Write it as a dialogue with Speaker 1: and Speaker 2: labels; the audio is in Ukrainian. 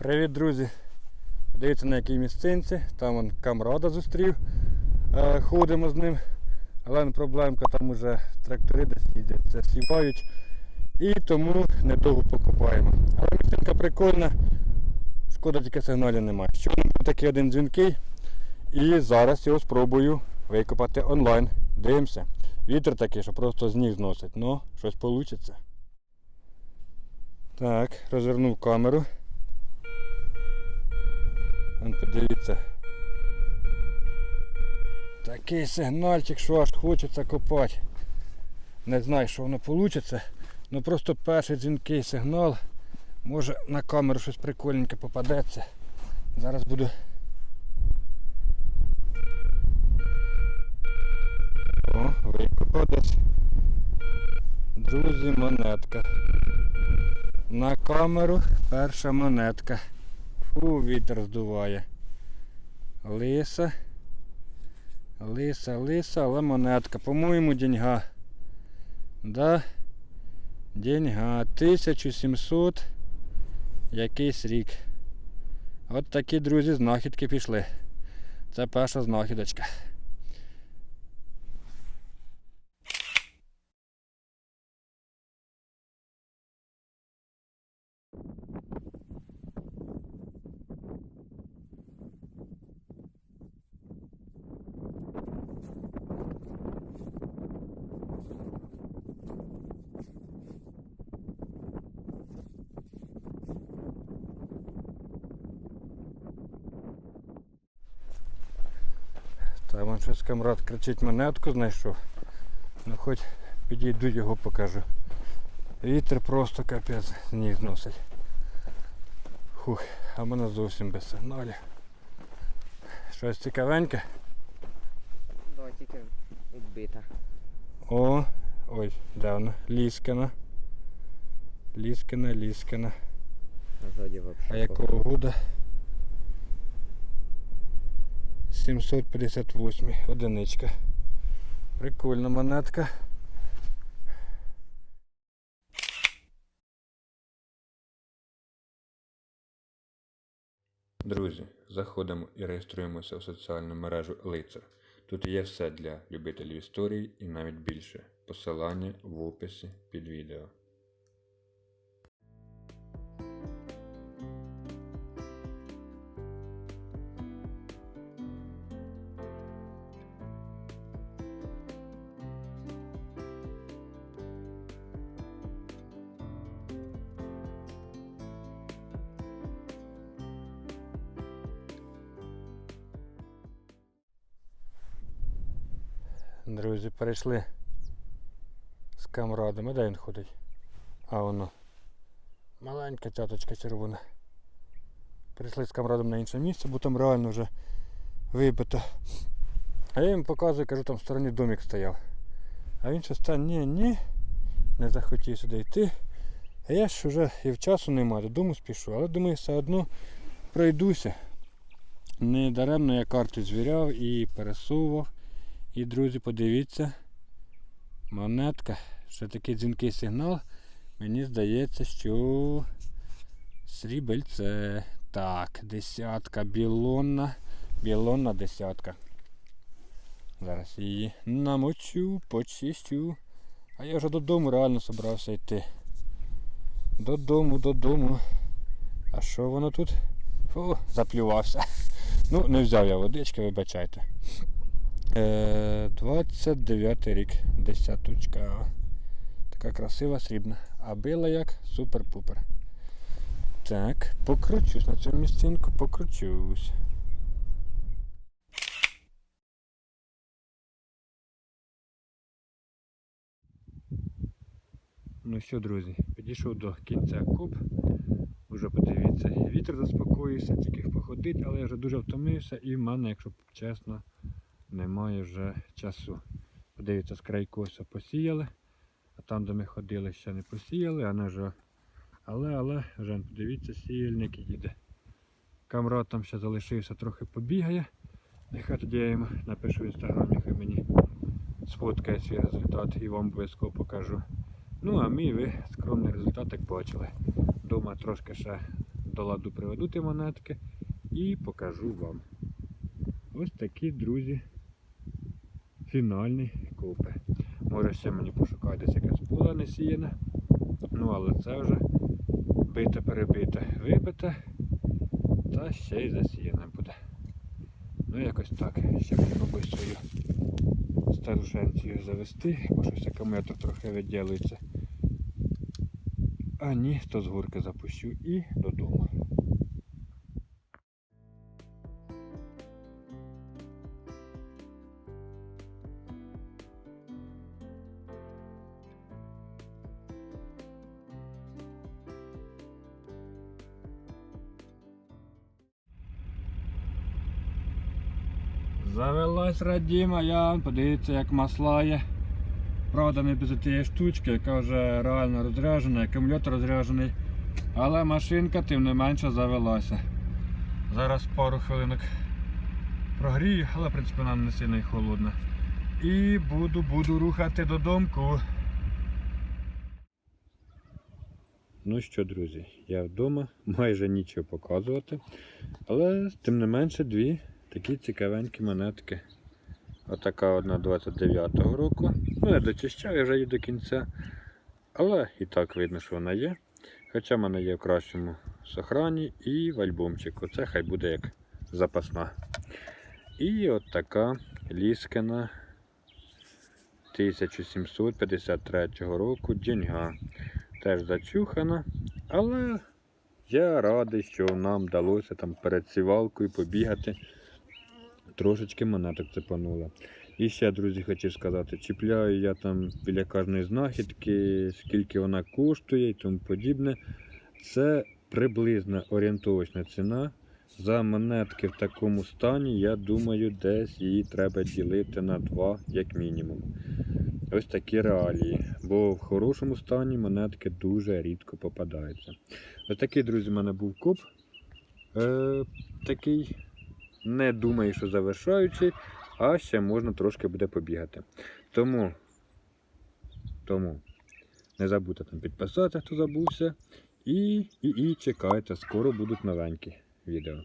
Speaker 1: Привіт, друзі! Дивіться на якій місцинці. Там он камрада зустрів. Е, ходимо з ним. Але не проблемка, там уже трактори десь їздять, це сівають. І тому недовго покупаємо. Але місцинка прикольна. Шкода тільки сигналів немає. Ще був такий один дзвінкий. І зараз його спробую викопати онлайн. Дивимося. Вітер такий, що просто з ніг зносить. Ну, щось вийде. Так, розвернув камеру. Подивіться. Такий сигнальчик, що аж хочеться копати. Не знаю, що воно вийде. Ну просто перший дзвінкий сигнал. Може на камеру щось прикольненьке попадеться. Зараз буду. О, викопав десь. Друзі, монетка. На камеру перша монетка. Фу, вітер здуває. Лиса. Лиса, лиса, але монетка. По-моєму, деньга. Да. Деньга. 1700. Якийсь рік. От такі, друзі, знахідки пішли. Це перша знахідочка. Щось камрад кричить монетку знайшов. Ну хоч підійду його покажу. Вітер просто капець з ніг зносить. Хух, а мене зовсім без сигналів. Щось цікавеньке.
Speaker 2: Да, тільки відбита.
Speaker 1: О, ой, де вона? Ліскина, Ліскина.
Speaker 2: А.
Speaker 1: А якого года? 758 одиничка. Прикольна монетка. Друзі, заходимо і реєструємося у соціальну мережу Лицар. Тут є все для любителів історії і навіть більше. Посилання в описі під відео. Друзі, перейшли з камрадами. Де він ходить? А воно. Маленька цяточка червона. Перейшли з камрадом на інше місце, бо там реально вже вибито. А я їм показую, кажу, там в стороні домик стояв. А він щось там, ні, ні, не захотів сюди йти. А я ж вже і в часу немає, додому спішу, але думаю, все одно пройдуся. Не даремно я карти звіряв і пересовував. І, друзі, подивіться, монетка. Ще такий дзвінкий сигнал. Мені здається, що срібельце. Так, десятка, білонна, білонна десятка. Зараз її намочу, почищу. А я вже додому реально собрався йти. Додому, додому. А що воно тут? Фу, заплювався. Ну, не взяв я водички, вибачайте. Е, 29 рік, десяточка. Така красива, срібна. А била як супер-пупер. Так, покручусь на цьому місцинку, покручусь. Ну що, друзі, підійшов до кінця куб. Уже подивіться, вітер заспокоївся, тільки походить, але я вже дуже втомився і в мене, якщо чесно, немає вже часу. Подивіться, з крайку посіяли, а там, де ми ходили, ще не посіяли, а не вже. Але, але, вже подивіться, сіяльник їде. Камрад там ще залишився, трохи побігає. Нехай тоді я йому напишу в інстаграмі, хай мені сфоткає свій результат і вам обов'язково покажу. Ну а мій ви скромний результат, як бачили. Дома трошки ще до ладу приведу ті монетки і покажу вам. Ось такі, друзі, фінальні купи. Може ще мені пошукати десь якась поле не сіяне. Ну, але це вже бите перебите, вибите, та ще й засіяне буде. Ну якось так. Ще попробую свою стару шенцію завести, бо щось акумулятор трохи відділується. А ні, то з горки запущу і додому. Завелась радіма, я подивіться, як маслає. Правда, не без тієї штучки, яка вже реально розряджена, акумулятор розряджений. Але машинка тим не менше завелася. Зараз пару хвилинок прогрію, але в принципі нам не сильно й холодно. І буду, буду рухати додому. Ну що, друзі, я вдома, майже нічого показувати. Але тим не менше дві такі цікавенькі монетки. Отака одна 29-го року. Ну, я дочищаю вже її до кінця. Але і так видно, що вона є. Хоча в мене є в кращому сохрані і в альбомчику. Це хай буде як запасна. І от така Ліскина 1753 року деньга. Теж зачухана. Але я радий, що нам вдалося там перед сівалкою побігати. Трошечки монеток цепануло. І ще, друзі, хотів сказати, чіпляю я там біля кожної знахідки, скільки вона коштує і тому подібне. Це приблизна орієнтовочна ціна. За монетки в такому стані, я думаю, десь її треба ділити на два, як мінімум. Ось такі реалії. Бо в хорошому стані монетки дуже рідко попадаються. Ось такий, друзі, в мене був коп. Е, такий не думаю, що завершаючий, а ще можна трошки буде побігати. Тому, тому не забудьте там підписати, хто забувся. І, і, і чекайте, скоро будуть новенькі відео.